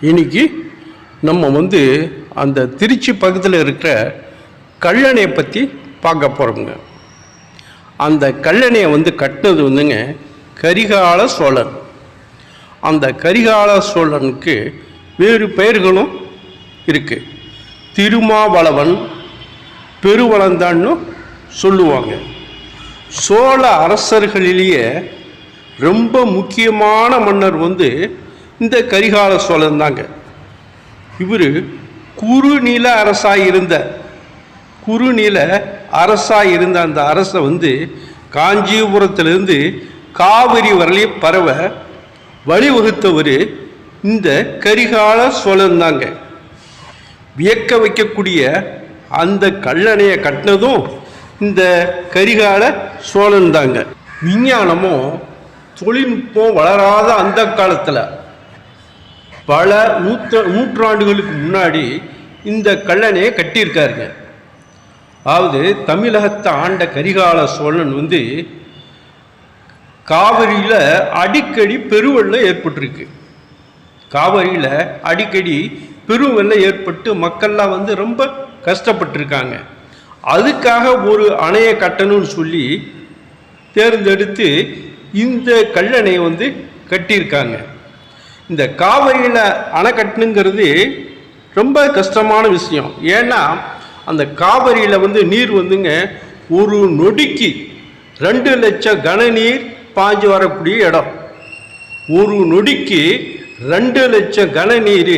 இன்னைக்கு நம்ம வந்து அந்த திருச்சி பக்கத்தில் இருக்கிற கல்லணையை பற்றி பார்க்க போகிறோங்க அந்த கல்லணையை வந்து கட்டினது வந்துங்க கரிகால சோழன். அந்த கரிகால சோழனுக்கு வேறு பெயர்களும் இருக்குது திருமாவளவன் பெருவளந்தான்னு சொல்லுவாங்க. சோழ அரசர்களிலேயே ரொம்ப முக்கியமான மன்னர் வந்து இந்த கரிகால சோழன் தாங்க. இவர் குறுநில அரசாக இருந்த குறுநில அரசாக இருந்த அந்த அரசை வந்து காஞ்சிபுரத்திலிருந்து காவிரி வரலையும் பரவ வழிவகுத்தவர் இந்த கரிகால சோழன் தாங்க. வியக்க வைக்கக்கூடிய அந்த கல்லணையை கட்டினதும் இந்த கரிகால சோழன் தாங்க. விஞ்ஞானமும் தொழில்நுட்பம் வளராத அந்த காலத்தில். பல நூற்ற நூற்றாண்டுகளுக்கு முன்னாடி இந்த கல்லணையை கட்டியிருக்காருங்க. அதாவது தமிழகத்தை ஆண்ட கரிகால சோழன் வந்து காவிரியில் அடிக்கடி பெருவெள்ளம் ஏற்பட்டிருக்கு. காவிரியில் அடிக்கடி பெருவெள்ளம் ஏற்பட்டு மக்கள்லாம் வந்து ரொம்ப கஷ்டப்பட்டிருக்காங்க. அதுக்காக ஒரு அணையை கட்டணும்னு சொல்லி தேர்ந்தெடுத்து இந்த கல்லணையை வந்து கட்டியிருக்காங்க. இந்த காவிரியில் அணை கட்டணுங்கிறது ரொம்ப கஷ்டமான விஷயம். ஏன்னா அந்த காவிரியில் வந்து நீர் வந்துங்க ஒரு நொடிக்கு ரெண்டு லட்சம் கனநீர் பாஞ்சு வரக்கூடிய இடம். ஒரு நொடிக்கு ரெண்டு லட்சம் கனநீர்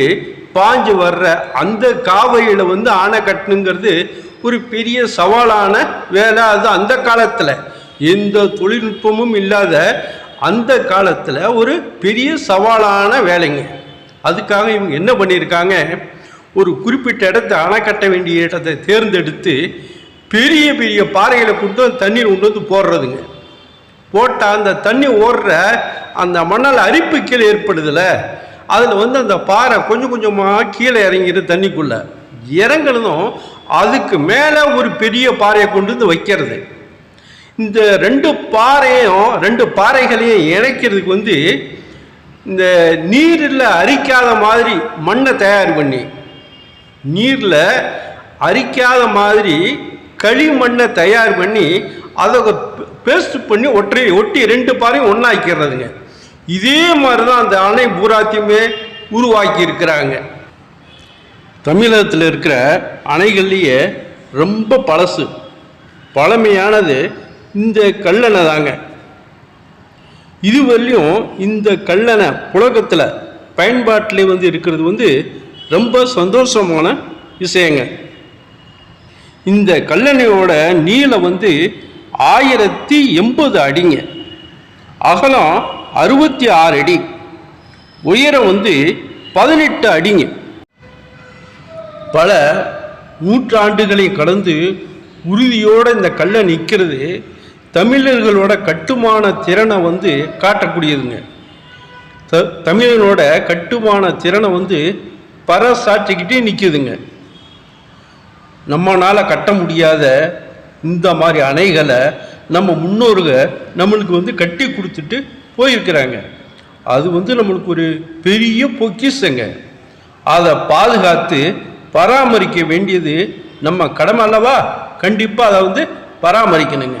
பாஞ்சு வர்ற அந்த காவிரியில் வந்து அணை கட்டணுங்கிறது ஒரு பெரிய சவாலான வேலை. அது அந்த காலத்தில். எந்த தொழில்நுட்பமும் இல்லாத அந்த காலத்தில் ஒரு பெரிய சவாலான வேலைங்க. அதுக்காக இவங்க என்ன பண்ணியிருக்காங்க? ஒரு குறிப்பிட்ட இடத்த அணை கட்ட வேண்டிய இடத்தை தேர்ந்தெடுத்து பெரிய பெரிய பாறைகளை கொண்டு வந்து தண்ணீர் கொண்டு வந்து போடுறதுங்க. போட்டால் அந்த தண்ணி ஓடுற அந்த மணல் அரிப்பு கீழே ஏற்படுதில்ல அதில் வந்து அந்த பாறை கொஞ்சம் கொஞ்சமாக கீழே இறங்கிடு தண்ணிக்குள்ளே. இறங்குனதும் அதுக்கு மேலே ஒரு பெரிய பாறையை கொண்டு வந்து வைக்கிறது. இந்த ரெண்டு பாறையும் ரெண்டு பாறைகளையும் இணைக்கிறதுக்கு வந்து இந்த நீரில் அரிக்காத மாதிரி மண்ணை தயார் பண்ணி நீரில் அரிக்காத மாதிரி களிமண்ணை தயார் பண்ணி அதை பேஸ்ட் பண்ணி ஒற்றை ஒட்டி ரெண்டு பாறையும் ஒன்றாக்கிறதுங்க இதே மாதிரி தான் அந்த அணை பூராத்தையுமே உருவாக்கி இருக்கிறாங்க தமிழகத்தில் இருக்கிற அணைகள்லேயே ரொம்ப பழசு. பழமையானது இந்த கல்லணை தாங்க. இதுவரையும் இந்த கல்லணை புழக்கத்தில் பயன்பாட்டில் வந்து இருக்கிறது வந்து ரொம்ப சந்தோஷமான விஷயங்க. இந்த கல்லணையோட நீளம் வந்து ஆயிரத்தி எண்பது அடிங்க. அகலம் அறுபத்தி ஆறு அடி. உயரம் வந்து பதினெட்டு அடிங்க. பல நூற்றாண்டுகளை கடந்து உறுதியோடு இந்த கல்லை நிற்கிறது தமிழர்களோட கட்டுமான திறனை வந்து காட்டக்கூடியதுங்க. த தமிழனோட கட்டுமான திறனை வந்து பறசாற்றிக்கிட்டே நிற்குதுங்க நம்மளால் கட்ட முடியாத இந்த மாதிரி அணைகளை நம்ம முன்னோர்கள் நம்மளுக்கு வந்து கட்டி கொடுத்துட்டு போயிருக்கிறாங்க. அது வந்து நம்மளுக்கு ஒரு பெரிய பொக்கிஷங்க. அதை பாதுகாத்து பராமரிக்க வேண்டியது நம்ம கடமை அல்லவா? கண்டிப்பாக அதை வந்து பராமரிக்கணுங்க.